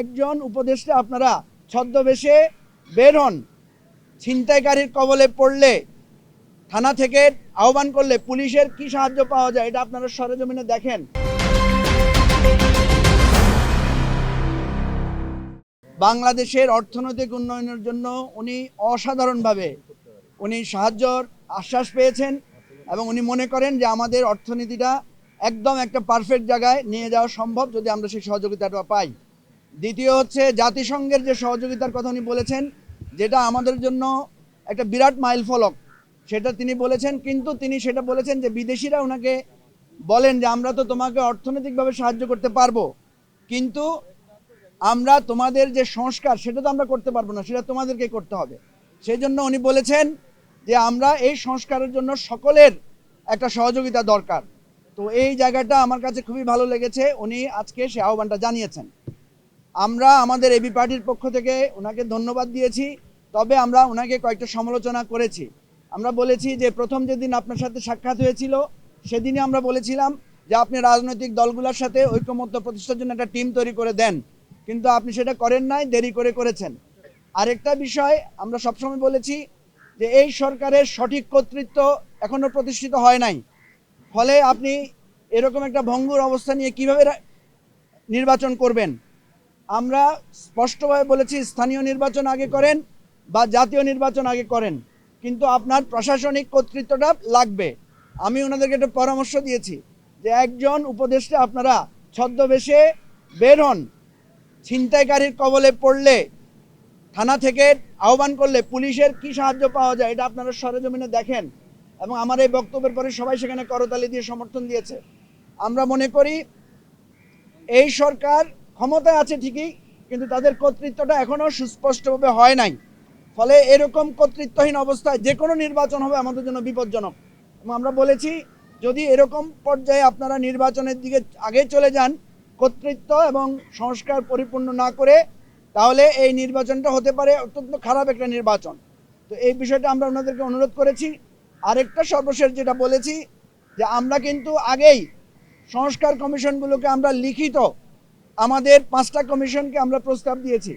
একজন উপদেষ্টা আপনারা ছদ্মবেশে বের হন, ছিনতাইকারীর কবলে পড়লে, থানা থেকে আহ্বান করলে পুলিশের কি সাহায্য পাওয়া যায় এটা আপনারা সরেজমিনে দেখেন। বাংলাদেশের অর্থনৈতিক উন্নয়নের জন্য উনি অসাধারণভাবে উনি সাহায্যর আশ্বাস পেয়েছেন এবং উনি মনে করেন যে আমাদের অর্থনীতিটা একদম একটা পারফেক্ট জায়গায় নিয়ে যাওয়া সম্ভব যদি আমরা সেই সহযোগিতাটা পাই। দ্বিতীয় হচ্ছে জাতিসংঘের যে সহযোগিতার কথা উনি বলেছেন, যেটা আমাদের জন্য একটা বিরাট মাইল ফলক। সেটা তিনি বলেছেন, কিন্তু তিনি সেটা বলেছেন যে বিদেশিরা ওনাকে বলেন যে আমরা তো তোমাকে অর্থনৈতিকভাবে সাহায্য করতে পারব, কিন্তু আমরা তোমাদের যে সংস্কার সেটা তো আমরা করতে পারব না, সেটা তোমাদেরকে করতে হবে। সেই জন্য উনি বলেছেন যে আমরা এই সংস্কারের জন্য সকলের একটা সহযোগিতা দরকার। তো এই জায়গাটা আমার কাছে খুবই ভালো লেগেছে, উনি আজকে সে আহ্বানটা জানিয়েছেন। আমরা আমাদের এবি পার্টির পক্ষ থেকে ওনাকে ধন্যবাদ দিয়েছি, তবে আমরা ওনাকে কয়েকটা সমালোচনা করেছি। আমরা বলেছি যে প্রথম যেদিন আপনার সাথে সাক্ষাৎ হয়েছিল, সেদিনই আমরা বলেছিলাম যে আপনি রাজনৈতিক দলগুলোর সাথে ঐক্যমত্য প্রতিষ্ঠার জন্য একটা টিম তৈরি করে দেন, কিন্তু আপনি সেটা করেন নাই, দেরি করে করেছেন। আরেকটা বিষয়, আমরা সবসময় বলেছি যে এই সরকারের সঠিক কর্তৃত্ব এখনও প্রতিষ্ঠিত হয় নাই। ফলে আপনি এরকম একটা ভঙ্গুর অবস্থা নিয়ে কীভাবে নির্বাচন করবেন? আমরা স্পষ্টভাবে বলেছি, স্থানীয় নির্বাচন আগে করেন বা জাতীয় নির্বাচন আগে করেন। কিন্তু আপনার প্রশাসনিক কর্তৃত্বটা লাগবে। আমি ওনাদেরকে একটা পরামর্শ দিয়েছি যে একজন উপদেষ্টা আপনারা ছদ্মবেশে বের হন, ছিনতাইকারীর কবলে পড়লে, থানা থেকে আহ্বান করলে পুলিশের কি সাহায্য পাওয়া যায় এটা আপনারা সরেজমিনে দেখেন এবং আমার এই বক্তব্যের পরে সবাই সেখানে করতালি দিয়ে সমর্থন দিয়েছে। আমরা মনে করি, এই সরকার ক্ষমতায় আছে ঠিকই, কিন্তু তাদের কর্তৃত্বটা এখনও সুস্পষ্টভাবে হয় নাই। ফলে এরকম কর্তৃত্বহীন অবস্থায় যে কোনো নির্বাচন হবে আমাদের জন্য বিপজ্জনক। এবং আমরা বলেছি, যদি এরকম পর্যায়ে আপনারা নির্বাচনের দিকে আগে চলে যান, কর্তৃত্ব এবং সংস্কার পরিপূর্ণ না করে, তাহলে এই নির্বাচনটা হতে পারে অত্যন্ত খারাপ একটা নির্বাচন। তো এই বিষয়টা আমরা ওনাদেরকে অনুরোধ করেছি। আরেকটা সর্বশেষ যেটা বলেছি, যে আমরা কিন্তু আগেই সংস্কার কমিশনগুলোকে আমরা লিখিত আমাদের পাঁচটা কমিশনকে আমরা প্রস্তাব দিয়েছি।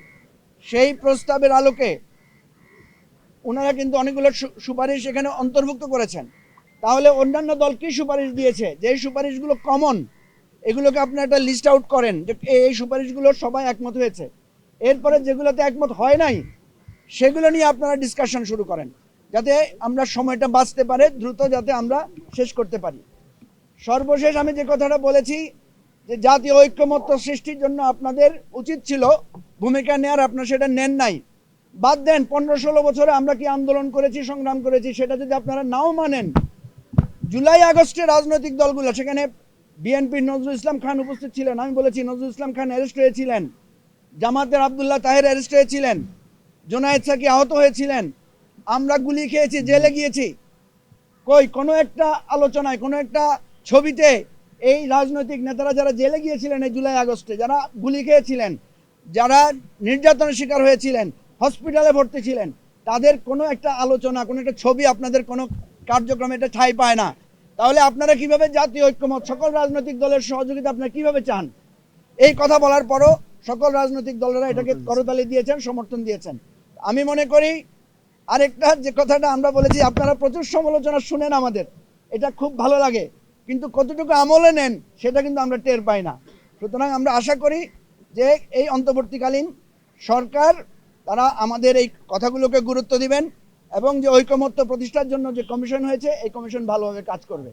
সেই প্রস্তাবের আলোকে ওনারা কিন্তু অনেকগুলো সুপারিশ এখানে অন্তর্ভুক্ত করেছেন। তাহলে অন্যান্য দল কি সুপারিশ দিয়েছে? যে সুপারিশগুলো কমন এগুলোকে আপনি একটা লিস্ট আউট করেন যে এই সুপারিশগুলো সবাই একমত হয়েছে। এরপরে যেগুলোতে একমত হয় নাই, সেগুলো নিয়ে আপনারা ডিসকাশন শুরু করেন। যাতে আমরা সময়টা বাঁচতে পারে, দ্রুত যাতে আমরা শেষ করতে পারি। সর্বশেষ আমি যে কথাটা বলেছি যে জাতীয় ঐক্যমত্য সৃষ্টির জন্য আপনাদের উচিত ছিল ভূমিকা নেওয়ার আপনারা সেটা নেন নাই। বাদ দেন, পনেরো ষোলো বছরে আমরা কি আন্দোলন করেছি, সংগ্রাম করেছি, সেটা যদি আপনারা নাও মানেন, জুলাই আগস্টে রাজনৈতিক দলগুলো, সেখানে বিএনপির নজরুল ইসলাম খান উপস্থিত ছিলেন, আমি বলেছি নজরুল ইসলাম খান অ্যারেস্ট হয়েছিলেন, জামাতের আবদুল্লাহ তাহের অ্যারেস্ট হয়েছিলেন, জোনায়েদ সাকি আহত হয়েছিলেন, আমরা গুলি খেয়েছি, জেলে গিয়েছি। কই, কোনো একটা আলোচনায়, কোনো একটা ছবিতে এই রাজনৈতিক নেতারা যারা জেলে গিয়েছিলেন এই জুলাই আগস্টে যারা গুলি খেয়েছিলেন যারা নির্যাতনের শিকার হয়েছিলেন হসপিটালে ভর্তি ছিলেন তাদের কোনো একটা আলোচনা কোনো একটা ছবি আপনাদের কোনো কার্যক্রমে এটা ঠাঁই পায় না। তাহলে আপনারা কীভাবে জাতীয় ঐক্যমত সকল রাজনৈতিক দলের সহযোগিতা আপনারা কীভাবে চান? এই কথা বলার পরও সকল রাজনৈতিক দলেরা এটাকে করতালি দিয়েছেন সমর্থন দিয়েছেন। আমি মনে করি আরেকটা যে কথাটা আমরা বলেছি আপনারা প্রচুর সমালোচনা শুনেন আমাদের এটা খুব ভালো লাগে। কিন্তু কতটুকু আমলে নেন, সেটা কিন্তু আমরা টের পাই না। সুতরাং আমরা আশা করি যে এই অন্তর্বর্তীকালীন সরকার, তারা আমাদের এই কথাগুলোকে গুরুত্ব দিবেন এবং যে ঐকমত্য প্রতিষ্ঠার জন্য যে কমিশন হয়েছে, এই কমিশন ভালোভাবে কাজ করবে।